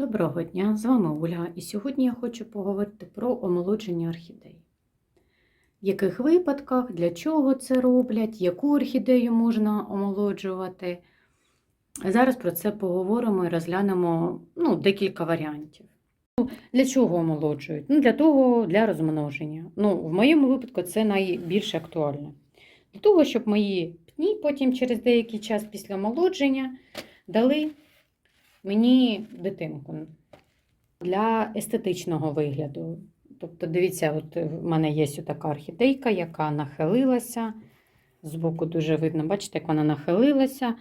Доброго дня, з вами Ольга, і сьогодні я хочу поговорити про омолодження орхідей. В яких випадках, для чого це роблять, яку орхідею можна омолоджувати. Зараз про це поговоримо і розглянемо ну, декілька варіантів. Ну, Для чого омолоджують? Ну, для того, для розмноження. Ну, в моєму випадку це найбільш актуально. Для того, щоб мої пні потім через деякий час після омолодження дали мені дитинку для естетичного вигляду. Тобто, дивіться, от в мене є така орхідейка, яка нахилилася. Збоку дуже видно, бачите, як вона нахилилася.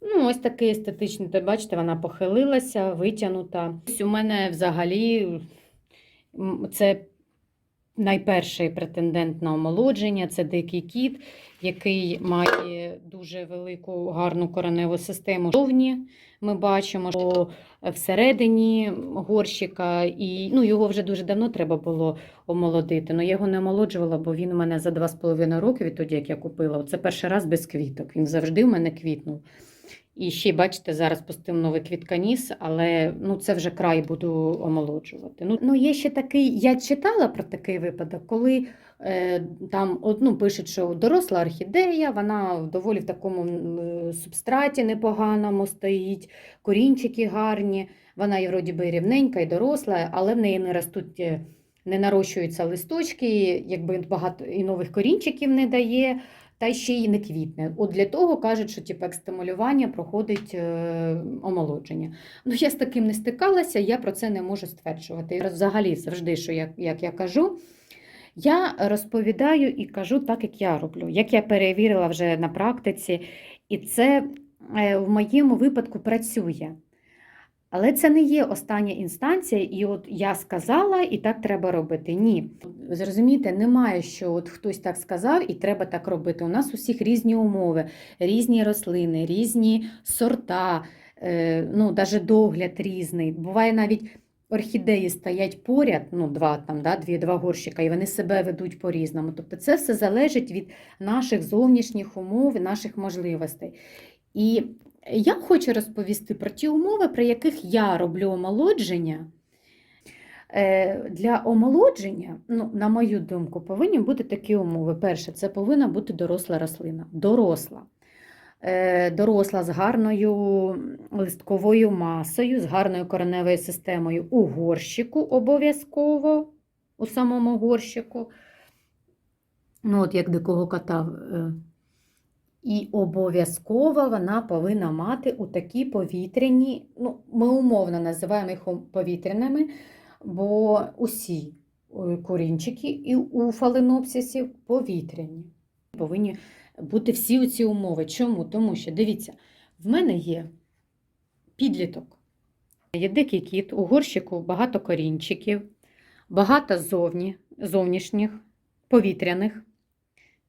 Ну, ось такий естетичний, то бачите, вона похилилася, витягнута. Ось у мене взагалі це найперший претендент на омолодження, це дикий кіт, який має дуже велику гарну кореневу систему. Зовні ми бачимо, що всередині горщика, і ну, його вже дуже давно треба було омолодити. Ну, я його не омолоджувала, бо він у мене за 2,5 роки відтоді, як я купила. Це перший раз без квіток. Він завжди в мене квітнув. І ще, бачите, зараз пустив новий квітканіс, але ну, це вже край буду омолоджувати. Ну, ну, є ще такий, я читала про такий випадок, коли е, там от, ну, пишуть, що доросла орхідея, вона доволі в такому субстраті непоганому стоїть, корінчики гарні, вона і вроді би рівненька, і доросла, але в неї не ростуть. е, Не нарощуються листочки, якби багато і нових корінчиків не дає, та ще й не квітне. От для того кажуть, що типу, як стимулювання проходить е, омолодження. Ну, я з таким не стикалася, я про це не можу стверджувати. Взагалі, завжди, що як, як я кажу, я розповідаю і кажу так, як я роблю, як я перевірила вже на практиці, і це е, в моєму випадку працює. Але це не є остання інстанція, і от я сказала, і так треба робити. Ні. Зрозумієте, немає, що от хтось так сказав, і треба так робити. У нас усіх різні умови, різні рослини, різні сорта, е, ну, навіть догляд різний. Буває навіть орхідеї стоять поряд, ну, два, там, да, дві, два горщика, і вони себе ведуть по-різному. Тобто це все залежить від наших зовнішніх умов, наших можливостей. І я хочу розповісти про ті умови, при яких я роблю омолодження. Е, Для омолодження, ну, на мою думку, повинні бути такі умови. Перше, це повинна бути доросла рослина. Доросла. Е, Доросла з гарною листковою масою, з гарною кореневою системою у горщику обов'язково, у самому горщику. Ну, от як дикого кота. І обов'язково вона повинна мати у такі повітряні, ну, ми умовно називаємо їх повітряними, бо усі е, корінчики і у фаленопсисів повітряні. Повинні бути всі ці умови. Чому? Тому що, дивіться, в мене є підліток, є дикий кіт, у горщику багато корінчиків, багато зовні, зовнішніх, повітряних.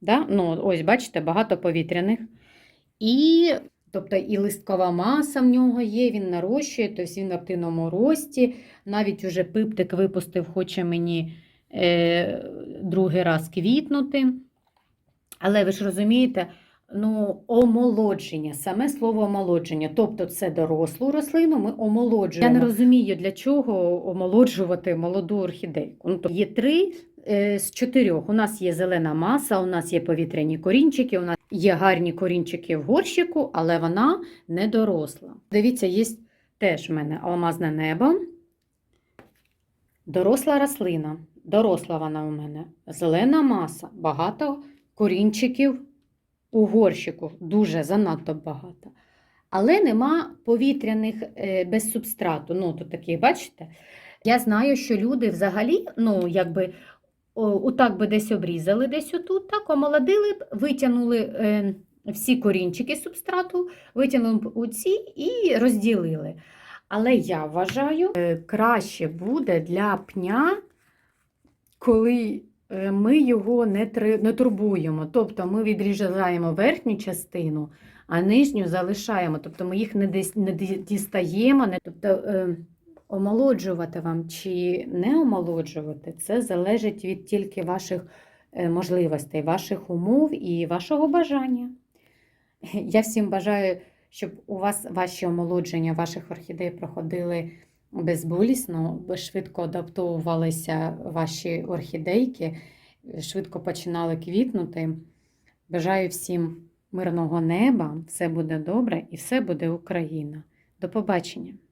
Да? Ну, ось, бачите, багато повітряних. І, тобто, і листкова маса в нього є, він нарощує, тобто він в активному рості. Навіть уже пиптик випустив, хоче мені е, другий раз квітнути. Але ви ж розумієте, ну, омолодження, саме слово омолодження, тобто це дорослу рослину ми омолоджуємо. Я не розумію, для чого омолоджувати молоду орхідейку. Ну, тобто є три з чотирьох. У нас є зелена маса, у нас є повітряні корінчики, у нас є гарні корінчики в горщику, але вона не доросла. Дивіться, є теж в мене алмазне небо. Доросла рослина, доросла вона у мене. Зелена маса, багато корінчиків у горщику, дуже занадто багато. Але нема повітряних е, без субстрату. Ну, тут такі, бачите? Я знаю, що люди взагалі, ну, якби отак би десь обрізали, десь отут, так, омолодили б, витягнули е, всі корінчики субстрату, витягнули б у ці і розділили. Але я вважаю, е, краще буде для пня, коли е, ми його не, не турбуємо. Тобто ми відрізаємо верхню частину, а нижню залишаємо. Тобто ми їх не, дістаємо. Не, тобто, омолоджувати вам чи не омолоджувати, це залежить від тільки ваших е, можливостей, ваших умов і вашого бажання. Я всім бажаю, щоб у вас ваші омолодження ваших орхідей проходили безболісно, швидко адаптовувалися ваші орхідейки, швидко починали квітнути. Бажаю всім мирного неба, все буде добре і все буде Україна. До побачення!